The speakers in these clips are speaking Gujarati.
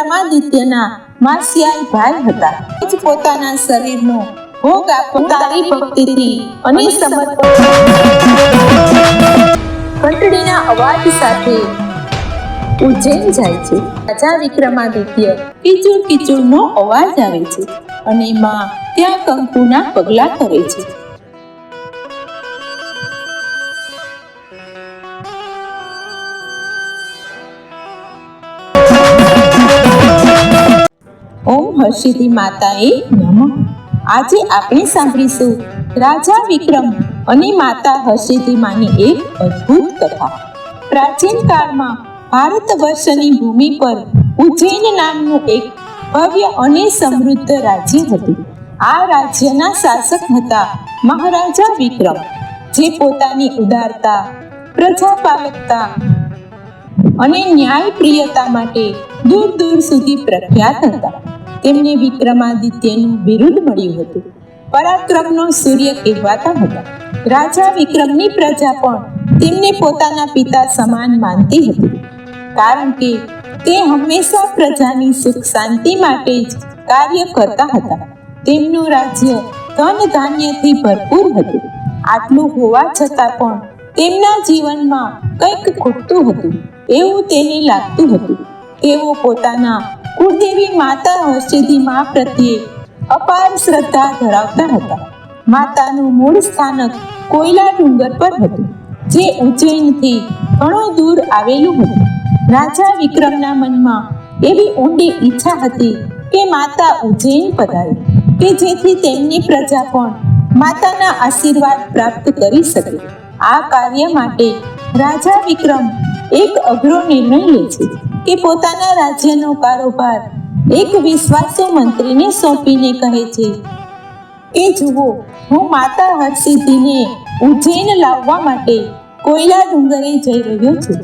વિક્રમાદિત્યના માસિયાઈ ભાઈ હતા. જ પોતાના શરીરનો ભોગ આપો તારી ભક્તિથી અને ઘંટડીના અવાજ સાથે ઉજ્જૈન જાય છે. રાજા વિક્રમાદિત્ય કીચુર નો અવાજ આવે છે અને માં ત્યાં કંકુના પગલા કરે છે. ઓમ હર્ષિદી માતાએ આજે આપણે સાંભળીશું, રાજા વિક્રમ અને માતા હર્ષિતી માની એક અદ્ભુત કથા. પ્રાચીન કાળમાં ભારત વર્ષની ભૂમિ પર ઉજ્જૈન નામનું એક ભવ્ય અને સમૃદ્ધ રાજ્ય હતું. આ રાજ્યના શાસક હતા મહારાજા વિક્રમ, જે પોતાની ઉદારતા, પ્રજાપાલકતા અને ન્યાયપ્રિયતા માટે દૂર દૂર સુધી પ્રખ્યાત હતા. તેમને વિક્રમાદિત્યનું બિરુદ મળ્યું હતું. પરાક્રમનો સૂર્ય કહેવાતા હતા. રાજા વિક્રમની પ્રજા પણ તેમને પોતાના પિતા સમાન માનતી હતી. કારણ કે તે હંમેશા પ્રજાની સુખ શાંતિ માટે જ કાર્ય કરતા હતા. તેમનું રાજ્ય ધન ધાન્યથી ભરપૂર હતું. આટલું હોવા છતાં પણ તેમના જીવનમાં કંઈક ખૂટતું હતું. એવું તેને લાગતું હતું. તેઓ પોતાના કુળદેવી માતા હર્ષિદી મા પ્રત્યે અપાર શ્રદ્ધા ધરાવતા હતા. માતાનું મૂળ સ્થાનક કોયલા ડુંગર પર હતું, જે ઉજ્જૈનથી ઘણો દૂર આવેલું હતું. રાજા વિક્રમના મનમાં એવી ઊંડી ઈચ્છા હતી કે માતા ઉજ્જૈન પધારે, કે જેથી તેમની પ્રજા પણ માતાના આશીર્વાદ પ્રાપ્ત કરી શકે. આ કાર્ય માટે રાજા વિક્રમ એક અઘરો નિર્ણય લે છે. કે પોતાના રાજ્યનો કારોબાર એક વિશ્વાસુ મંત્રીને સોંપીને કહે છે, એ જુઓ, હું માતા હરસિદ્ધિને ઉજ્જૈન લાવવા માટે કોયલા ડુંગરે જઈ રહ્યો છું.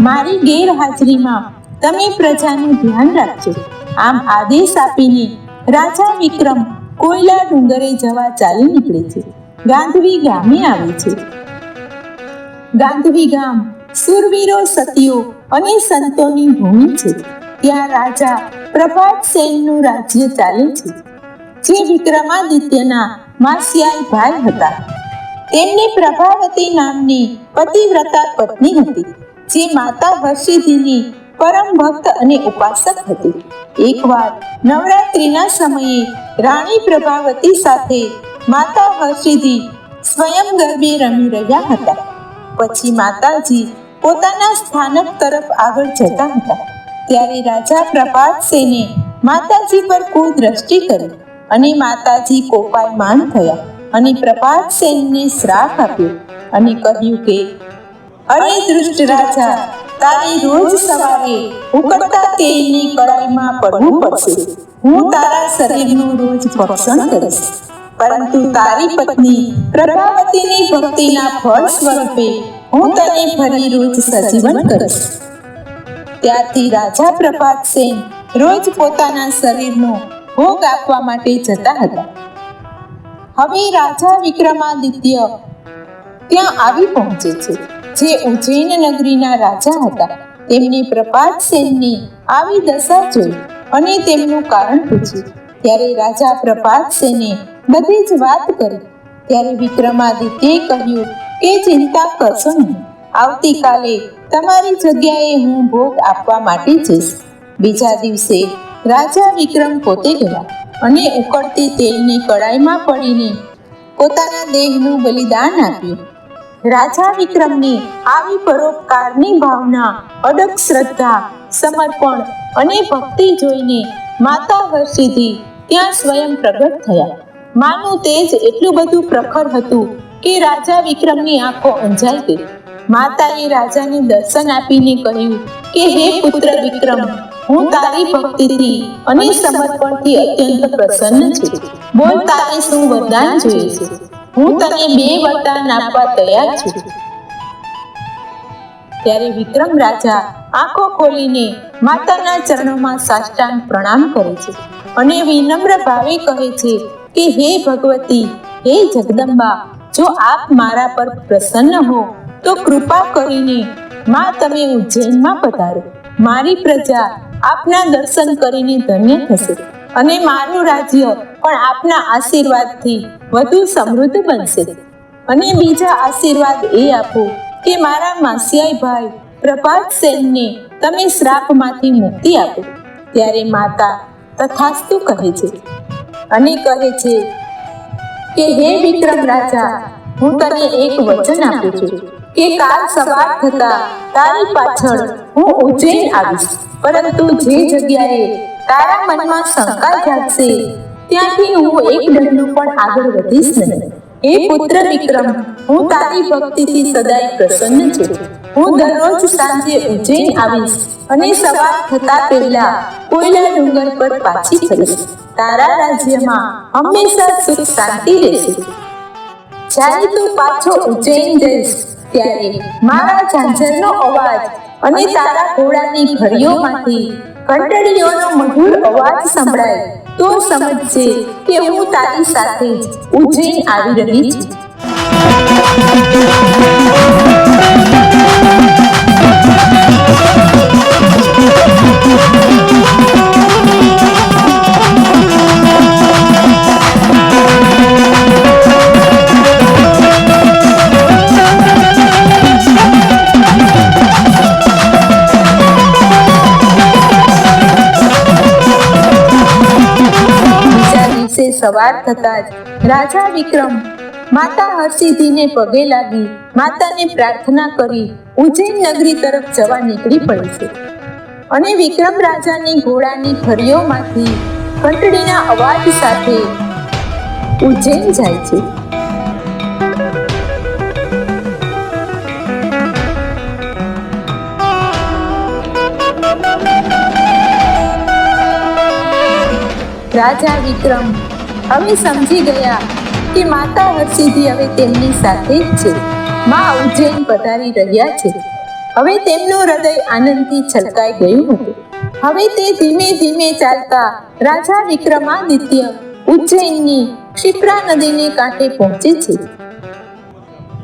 મારી ગેરહાજરીમાં તમે પ્રજાનું ધ્યાન રાખજો. આમ આદેશ આપીને રાજા વિક્રમ કોયલા ડુંગરે જવા ચાલી નીકળે છે. ગાંધવી ગામે આવે છે. ગાંધવી ગામ સુરવીરો સતીઓ અને સંતોની ભૂમિ છે. ત્યાં રાજા પ્રભાત સેનનું રાજ્ય ચાલે છે. જે વિક્રમાદિત્યના માસિયાઈ ભાઈ હતા. તેમની પ્રભાવતી નામની પતિવ્રતા પત્ની હતી, જે માતા હર્ષિદીની પરમ ભક્ત અને ઉપાસક હતી. એકવાર નવરાત્રિના સમયે રાણી પ્રભાવતી સાથે માતા હર્ષિદી સ્વયં ગરબે રમી રહ્યા હતા. પછી માતાજી પોતાના સ્થાનક તરફ આગળ જતા હતા. ત્યારે રાજા પ્રભાતસેને માતાજી પર કુદૃષ્ટિ કરી અને માતાજી કોપાયમાન થયા અને પ્રભાતસેનને શ્રાપ આપ્યો અને કહ્યું કે, અરે દુષ્ટ રાજા, તારે રોજ સવારે ઉકળતા તેલની કડાઈમાં પડવું પડશે. હું તારા શરીરનું રોજ ભક્ષણ કરીશ. પરંતુ તારી પત્ની પ્રભાવતીની ભક્તિના ફળ સ્વરૂપે હું તને ફરી રોજ સજીવન કરીશ. ત્યારથી રાજા પ્રભાત સેન રોજ પોતાના શરીરનો ભોગ આપવા માટે જતા હતા. હવે રાજા વિક્રમાદિત્ય ત્યાં આવી પહોંચે છે. જે ઉજ્જૈન નગરીના રાજા હતા. તેમની પ્રભાત સેનની આવી દશા જોઈ અને તેમનું કારણ પૂછ્યું. ત્યારે રાજા પ્રભાત સેને બધી જ વાત કરી. ત્યારે વિક્રમાદિત્યએ કહ્યું કે ચિંતા કરશો નહીં. આવતીકાલે તમારી જગ્યાએ હું ભોગ આપવા માટે જઈશ. બીજા દિવસે રાજા વિક્રમ પોતે ગયા અને ઉકળતી તેલની કડાઈમાં પડીને પોતાના દેહનું બલિદાન આપ્યું. રાજા વિક્રમની આવી પરોપકારની ભાવના, અડગ શ્રદ્ધા, સમર્પણ અને ભક્તિ જોઈને માતા હર્ષિથી ત્યાં સ્વયં પ્રગટ થયા. માનું તેજ એટલું બધું પ્રખર હતું કે રાજા વિક્રમની આંખો અંજાઈ ગઈ. માતાએ રાજાને દર્શન આપીને કહ્યું કે, હે પુત્ર વિક્રમ, હું તારી ભક્તિથી અને સમર્પણથી અત્યંત પ્રસન્ન છું. બોલ તારે શું વરદાન જોઈએ? છે હું તને બે વરદાન આપવા તૈયાર છું. ત્યારે વિક્રમ રાજા આંખો ખોલીને માતાના ચરણોમાં સાષ્ટાંગ પ્રણામ કરે છે અને વિનમ્ર ભાવે કહે છે કે હે ભગવતી, હે જગદંબા, જો આપ મારા પર પ્રસન્ન હો, તો કૃપા કરીને માં તમે ઉજ્જૈનમાં પધારો. મારી પ્રજા આપના દર્શન કરીને ધન્ય થશે અને મારું રાજ્ય પણ આપના આશીર્વાદથી વધુ સમૃદ્ધ બનશે. અને બીજા આશીર્વાદ એ આપો કે મારા માસિયાઈ ભાઈ પ્રભાત તમે શ્રાપમાંથી મુક્તિ આપો. ત્યારે માતા તથાસ્તુ કહે છે અને કહે છે કે, હે વિક્રમ રાજા, હું તને એક વચન આપું છું કે કાલ સવાર થતા તારી પાછળ હું ઉજ્જૈન આવીશ. પરંતુ જે જગ્યાએ તારા મનમાં શંકા જાગશે, ત્યાંથી હું એક ડગલું પણ આગળ વધીશ નહીં. હે પુત્ર વિક્રમ, હું તારી ભક્તિથી સદાય પ્રસન્ન છું. હું દરરોજ સાંજે ઉજ્જૈન આવીશ અને સવાર થતા પહેલા કોયલા ડુંગર પર પાછી ફરીશ. તારા રાજ્યમાં હંમેશા સુખ શાંતિ રહેશે. જ્યારે તું પાછો ઉજ્જૈન જઈશ, ત્યારે મારા ઝાંઝરનો અવાજ અને તારા ઘોડાની ઘડીઓમાંથી ઘંટડીઓનો મધુર અવાજ સંભળાય, તો સમજજે કે હું તારી સાથે ઉજ્જૈન આવી રહી છું. દિવસે સવાર થતા જ રાજા વિક્રમ માતા હરસિદ્ધિને પગે લાગી, માતાને પ્રાર્થના કરી ઉજ્જૈન નગરી તરફ જવા નીકળી પડે છે. અને વિક્રમ રાજાની ઘોડાની ફરીઓમાંથી ઘંટડીના અવાજ સાથે ઉજ્જૈન જાય છે. રાજા વિક્રમ હવે સમજી ગયા કે માતા હરસિદ્ધિ હવે તેમની સાથે જ છે. માં ઉજ્જૈન પધારી રહ્યા છે. હવે તેમનું હૃદય આનંદથી છલકાઈ ગયું હતું. હવે તે ધીમે ધીમે ચાલતા રાજા વિક્રમાદિત્ય ઉજ્જૈનની ક્ષિપ્રા નદીને કાંઠે પહોંચે છે.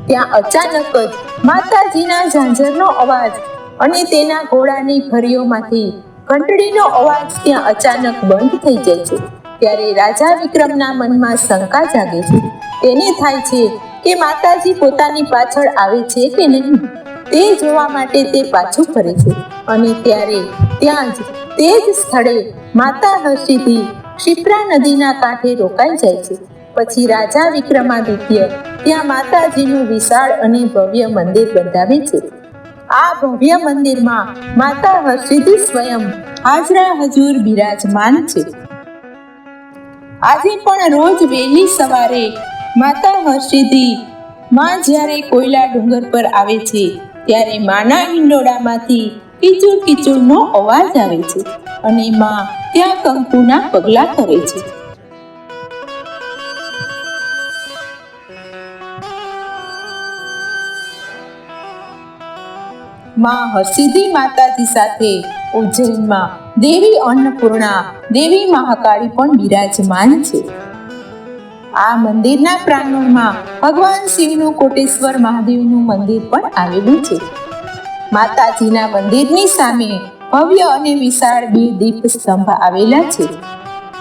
ત્યાં અચાનક જ માતાજીના ઝાંઝરનો અવાજ અને તેના ઘોડાની ભરીઓમાંથી ઘંટડીનો અવાજ ત્યાં અચાનક બંધ થઈ જાય છે. ત્યારે રાજા વિક્રમના મનમાં શંકા જાગે છે. તેને થાય છે કે માતાજી પોતાની પાછળ આવે છે કે નહીં? તે જોવા માટે તે પાછું ફરે છે. અને ત્યારે ત્યાં જ તે જ સ્થળે માતા હર્ષિથી ક્ષિપ્રા નદીના કાંઠે રોકાઈ જાય છે. પછી રાજા વિક્રમાદિત્ય ત્યાં માતાજીનું વિશાળ અને ભવ્ય મંદિર બંધાવે છે. આ ભવ્ય મંદિરમાં માતા હર્ષિથી સ્વયં હાજરા હજુર બિરાજમાન છે. આજે પણ રોજ વહેલી સવારે માતા હર્ષિદી માં જ્યારે કોયલા ડુંગર પર આવે છે, ત્યારે માના હિંડોળામાંથી કીચુડ કીચુડનો અવાજ આવે છે અને માં ત્યાં કંકુના પગલા કરે છે. માં હરસિદ્ધિ માતાજી સાથે ઉજ્જૈનમાં દેવી અન્નપૂર્ણા દેવી મહાકાળી પણ બિરાજમાન છે. આ મંદિરના પ્રાંગણમાં ભગવાન શિવનું કોટેશ્વર મહાદેવનું મંદિર પણ આવેલું છે. માતાજીના મંદિરની સામે ભવ્ય અને વિશાળ બે દીપ સ્તંભ આવેલા છે.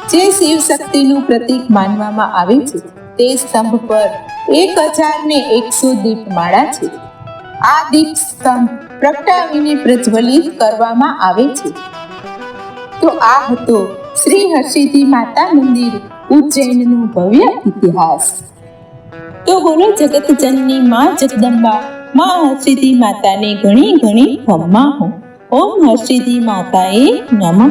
જે શિવ શક્તિનું પ્રતીક માનવામાં આવે છે. તે સ્તંભ પર એક હજાર ને એકસો દીપમાળા છે. આ દીપ સ્તંભ પ્રગટાવીને પ્રજ્વલિત કરવામાં આવે છે. તો આ હતો શ્રી હર્ષિદી માતા મંદિર ઉજ્જૈનનો ભવ્ય ઇતિહાસ. તો બોલો જગતજનની માં જગદંબા, માં હર્ષિદી માતાને ઘણી ઘણી હમ્મા હો. ઓમ હર્ષિદી માતાએ નમઃ.